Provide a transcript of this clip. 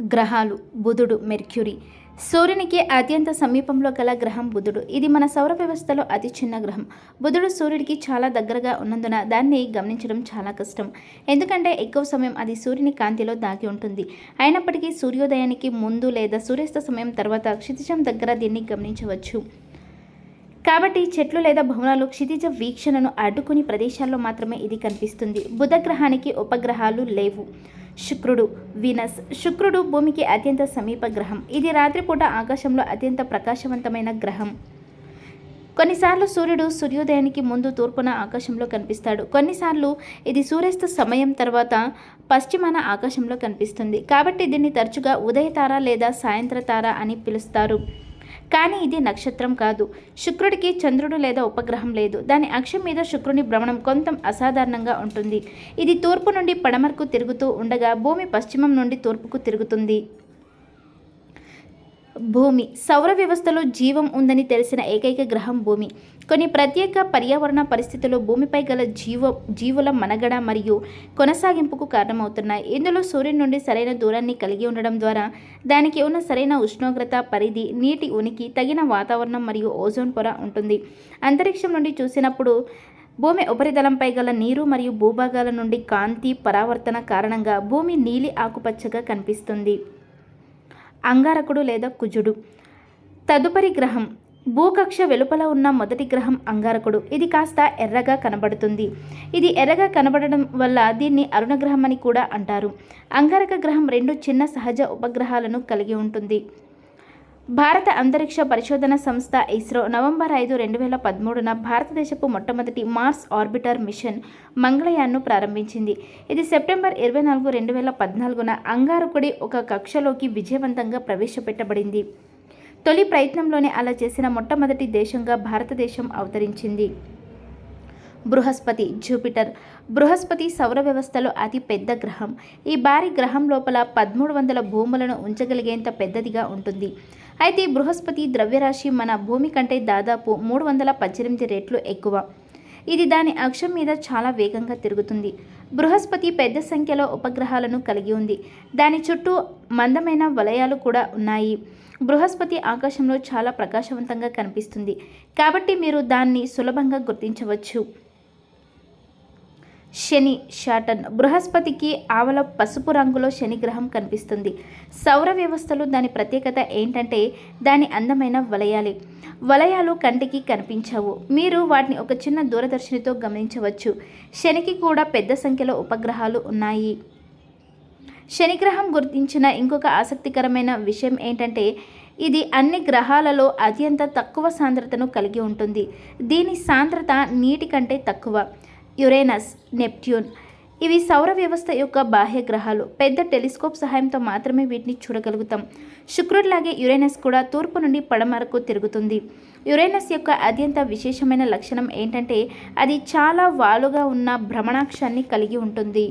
గ్రహాలు బుధుడు మెర్క్యూరీ. సూర్యునికి అత్యంత సమీపంలో గల గ్రహం బుధుడు. ఇది మన సౌర వ్యవస్థలో అతి చిన్న గ్రహం. బుధుడు సూర్యుడికి చాలా దగ్గరగా ఉన్నందున దాన్ని గమనించడం చాలా కష్టం. ఎందుకంటే ఎక్కువ సమయం అది సూర్యుని కాంతిలో దాగి ఉంటుంది. అయినప్పటికీ సూర్యోదయానికి ముందు లేదా సూర్యాస్త సమయం తర్వాత క్షితిజం దగ్గర దీన్ని గమనించవచ్చు. కాబట్టి చెట్లు లేదా భవనాలు క్షితిజ వీక్షణను అడ్డుకుని ప్రదేశాల్లో మాత్రమే ఇది కనిపిస్తుంది. బుధ గ్రహానికి ఉపగ్రహాలు లేవు. శుక్రుడు వీనస్. శుక్రుడు భూమికి అత్యంత సమీప గ్రహం. ఇది రాత్రిపూట ఆకాశంలో అత్యంత ప్రకాశవంతమైన గ్రహం. కొన్నిసార్లు సూర్యుడు సూర్యోదయానికి ముందు తూర్పున ఆకాశంలో కనిపిస్తాడు. కొన్నిసార్లు ఇది సూర్యాస్త సమయం తర్వాత పశ్చిమాన ఆకాశంలో కనిపిస్తుంది. కాబట్టి దీన్ని తరచుగా ఉదయతార లేదా సాయంత్ర తార అని పిలుస్తారు. కానీ ఇది నక్షత్రం కాదు. శుక్రుడికి చంద్రుడు లేదా ఉపగ్రహం లేదు. దాని అక్షం మీద శుక్రుని భ్రమణం కొంత అసాధారణంగా ఉంటుంది. ఇది తూర్పు నుండి పడమరకు తిరుగుతూ ఉండగా భూమి పశ్చిమం నుండి తూర్పుకు తిరుగుతుంది. భూమి. సౌర వ్యవస్థలో జీవం ఉందని తెలిసిన ఏకైక గ్రహం భూమి. కొన్ని ప్రత్యేక పర్యావరణ పరిస్థితులు భూమిపై గల జీవ జీవుల మనగడ మరియు కొనసాగింపుకు కారణమవుతున్నాయి. ఇందులో సూర్యుని నుండి సరైన దూరాన్ని కలిగి ఉండడం ద్వారా దానికి ఉన్న సరైన ఉష్ణోగ్రత పరిధి నీటి ఉనికి తగిన వాతావరణం మరియు ఓజోన్ పొర ఉంటుంది. అంతరిక్షం నుండి చూసినప్పుడు భూమి ఉపరితలంపై గల నీరు మరియు భూభాగాల నుండి కాంతి పరావర్తన కారణంగా భూమి నీలి ఆకుపచ్చగా కనిపిస్తుంది. అంగారకుడు లేదా కుజుడు. తదుపరి గ్రహం భూకక్ష వెలుపల ఉన్న మొదటి గ్రహం అంగారకుడు. ఇది కాస్త ఎర్రగా కనబడుతుంది. ఇది ఎర్రగా కనబడడం వల్ల దీన్ని అరుణగ్రహం అని కూడా అంటారు. అంగారక గ్రహం రెండు చిన్న సహజ ఉపగ్రహాలను కలిగి ఉంటుంది. భారత అంతరిక్ష పరిశోధన సంస్థ ఇస్రో నవంబర్ ఐదు రెండు వేల పదమూడున భారతదేశపు మొట్టమొదటి మార్స్ ఆర్బిటర్ మిషన్ మంగళయాన్ను ప్రారంభించింది. ఇది సెప్టెంబర్ ఇరవై నాలుగు రెండు వేల పద్నాలుగున అంగారకుడి ఒక కక్షలోకి విజయవంతంగా ప్రవేశపెట్టబడింది. తొలి ప్రయత్నంలోనే అలా చేసిన మొట్టమొదటి దేశంగా భారతదేశం అవతరించింది. బృహస్పతి జూపిటర్. బృహస్పతి సౌర వ్యవస్థలో అతి పెద్ద గ్రహం. ఈ భారీ గ్రహం లోపల పదమూడు వందల భూములను ఉంచగలిగేంత పెద్దదిగా ఉంటుంది. అయితే బృహస్పతి ద్రవ్యరాశి మన భూమి కంటే దాదాపు మూడు వందల పద్దెనిమిది రెట్లు ఎక్కువ. ఇది దాని అక్షం మీద చాలా వేగంగా తిరుగుతుంది. బృహస్పతి పెద్ద సంఖ్యలో ఉపగ్రహాలను కలిగి ఉంది. దాని చుట్టూ మందమైన వలయాలు కూడా ఉన్నాయి. బృహస్పతి ఆకాశంలో చాలా ప్రకాశవంతంగా కనిపిస్తుంది. కాబట్టి మీరు దాన్ని సులభంగా గుర్తించవచ్చు. శని షాటన్ బృహస్పతికి ఆవల పసుపు రంగులో శని గ్రహం కనిపిస్తుంది. సౌర వ్యవస్థలో దాని ప్రత్యేకత ఏంటంటే దాని అందమైన వలయాలే. వలయాలు కంటికి కనిపించవు. మీరు వాటిని ఒక చిన్న దూరదర్శినితో గమనించవచ్చు. శనికి కూడా పెద్ద సంఖ్యలో ఉపగ్రహాలు ఉన్నాయి. శనిగ్రహం గుర్తించిన ఇంకొక ఆసక్తికరమైన విషయం ఏంటంటే ఇది అన్ని గ్రహాలలో అత్యంత తక్కువ సాంద్రతను కలిగి ఉంటుంది. దీని సాంద్రత నీటి కంటే తక్కువ. Uranus Neptune. ఇవి సౌర వ్యవస్థ యొక్క బాహ్య గ్రహాలు. పెద్ద టెలిస్కోప్ సహాయంతో మాత్రమే వీటిని చూడగలుగుతాం. శుక్రుడిలాగే యురేనస్ కూడా తూర్పు నుండి పడమరకు తిరుగుతుంది. యురేనస్ యొక్క అత్యంత విశేషమైన లక్షణం ఏంటంటే అది చాలా వాలుగా ఉన్న భ్రమణాక్షాన్ని కలిగి ఉంటుంది.